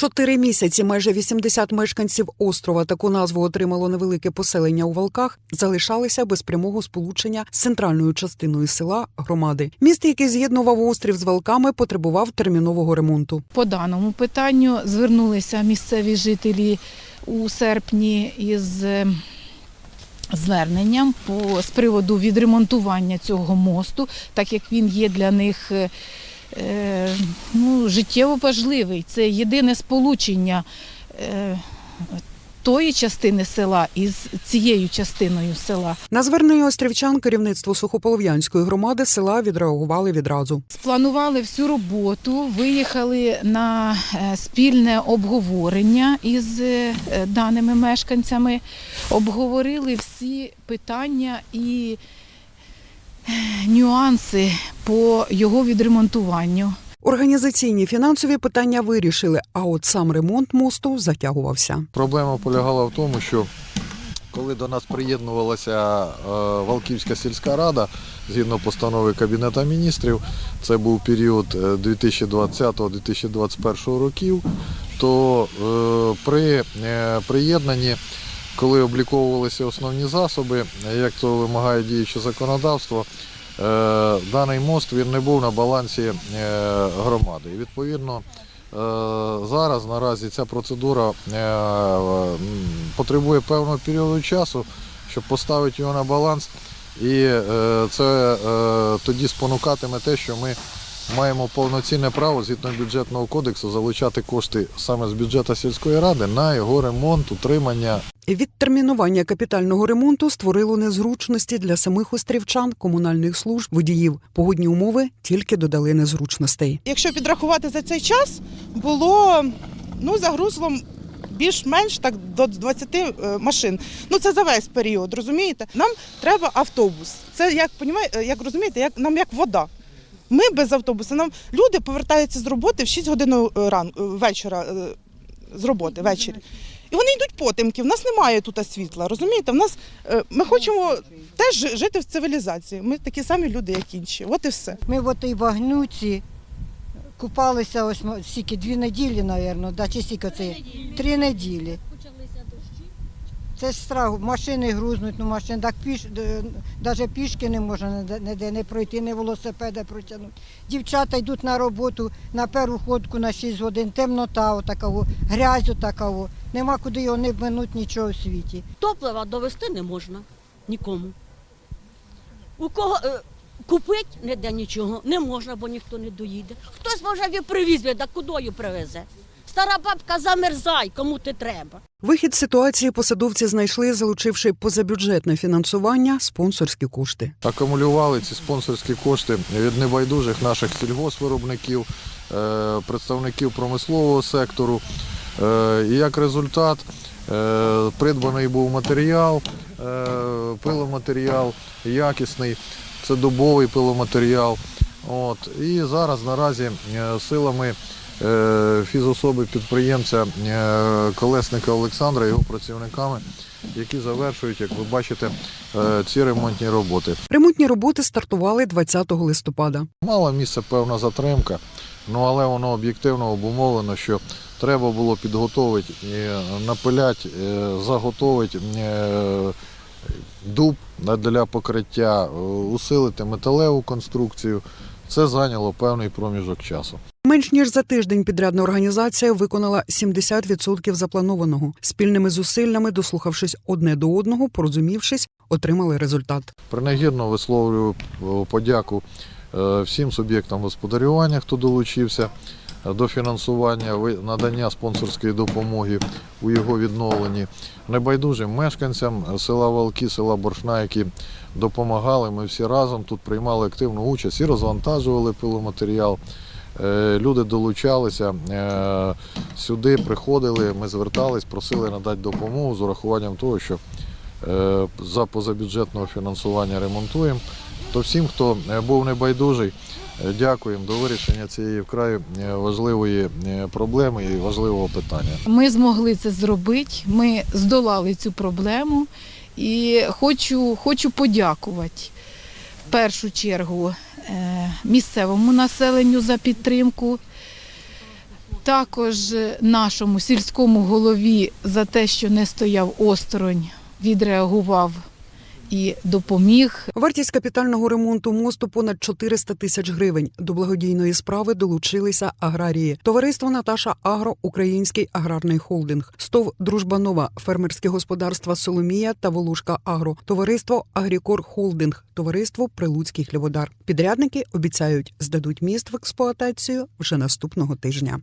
Чотири місяці майже 80 мешканців острова таку назву отримало невелике поселення у Валках, залишалися без прямого сполучення з центральною частиною села громади. Міст, який з'єднував острів з Валками, потребував термінового ремонту. По даному питанню звернулися місцеві жителі у серпні із е, зверненням по, з приводу відремонтування цього мосту, так як він є для них е, ну, життєво важливий. Це єдине сполучення е, тої частини села із цією частиною села. На звернення острівчан керівництво сухополов'янської громади села відреагували відразу. Спланували всю роботу, виїхали на е, спільне обговорення із е, даними мешканцями, обговорили всі питання і е, нюанси по його відремонтуванню. Організаційні фінансові питання вирішили, а от сам ремонт мосту затягувався. Проблема полягала в тому, що коли до нас приєднувалася е, Валківська сільська рада, згідно постанови Кабінету міністрів, це був період е, 2020-2021 років, то е, при е, приєднанні, коли обліковувалися основні засоби, як то вимагає діюче законодавство, е, даний мост він не був на балансі е, громади. І відповідно Е, Зараз наразі ця процедура потребує певного періоду часу, щоб поставити його на баланс. І це тоді спонукатиме те, що ми маємо повноцінне право згідно бюджетного кодексу залучати кошти саме з бюджету сільської ради на його ремонт, утримання Відтермінування капітального ремонту створило незручності для самих острівчан, комунальних служб, водіїв. Погодні умови тільки додали незручностей. Якщо підрахувати за цей час, було ну, за грузлом більш-менш так до 20 е, машин. Ну це за весь період, розумієте? Нам треба автобус. Це як понімає- як розумієте, як нам як вода. Ми без автобуса. Нам люди повертаються з роботи в 6 годин ран, вечора е, з роботи ввечері. І вони йдуть потемки. В нас немає тут світла. Розумієте? В нас е, ми хочемо теж жити в цивілізації. Ми такі самі люди, як інші. От і все. Ми в тій багнюці купалися ось скільки, дві неділі, мабуть, да, чи скільки це? Три неділі. Це ж страх, машини грузнуть, ну машин, так піш, навіть пішки не можна ніде- не пройти, ні велосипеда протягнути. Дівчата йдуть на роботу на першу ходку на 6 годин, темнота отакого, грязь отакого. Нема куди його не вминуть нічого в світі. Топлива довести не можна нікому. У кого е, купити ніде нічого не можна, бо ніхто не доїде. Хтось може привіз, би, кудою привезе. Стара бабка замерзай, кому ти треба. Вихід ситуації посадовці знайшли, залучивши позабюджетне фінансування, спонсорські кошти. акумулювали ці спонсорські кошти від небайдужих наших сільгоспвиробників, е, представників промислового сектору. Е, І як результат е, придбаний був матеріал, пиломатеріал якісний, це дубовий пиломатеріал. От. І зараз наразі силами фізособи підприємця е, Колесника Олександра його працівниками, які завершують, як ви бачите, е, ці ремонтні роботи. Ремонтні роботи стартували 20 листопада. Мала місце певна затримка, ну але воно об'єктивно обумовлено, що треба було підготовити, напиляти, е, заготовити е, дуб для покриття, е, усилити металеву конструкцію. Це зайняло певний проміжок часу. Менш ніж за тиждень підрядна організація виконала 70% запланованого. Спільними зусиллями, дослухавшись одне до одного, порозумівшись, отримали результат. Принагідно висловлюю е, подяку е, всім суб'єктам господарювання, хто долучився е, до фінансування, надання спонсорської допомоги у його відновленні, небайдужим мешканцям села Валки, села Боршна, які допомагали. Ми всі разом тут приймали активну участь і розвантажували пиломатеріал. Е, Люди долучалися е, сюди, приходили, ми звертались, просили надати допомогу з урахуванням того, що е, за позабюджетного фінансування ремонтуємо. То всім, хто був небайдужий, дякуємо до вирішення цієї вкрай важливої проблеми і важливого питання. Ми змогли це зробити, ми здолали цю проблему і хочу, хочу подякувати в першу чергу місцевому населенню за підтримку. також нашому сільському голові за те, що не стояв осторонь, відреагував і допоміг. Вартість капітального ремонту мосту понад 400 тисяч гривень. До благодійної справи долучилися аграрії. Товариство Наташа Агро, Український аграрний холдинг, СТОВ Дружба фермерське господарства Соломія та Волушка Агро, товариство Агрікор Холдинг, товариство Прилуцький хліводар. Підрядники обіцяють здадуть міст в експлуатацію вже наступного тижня.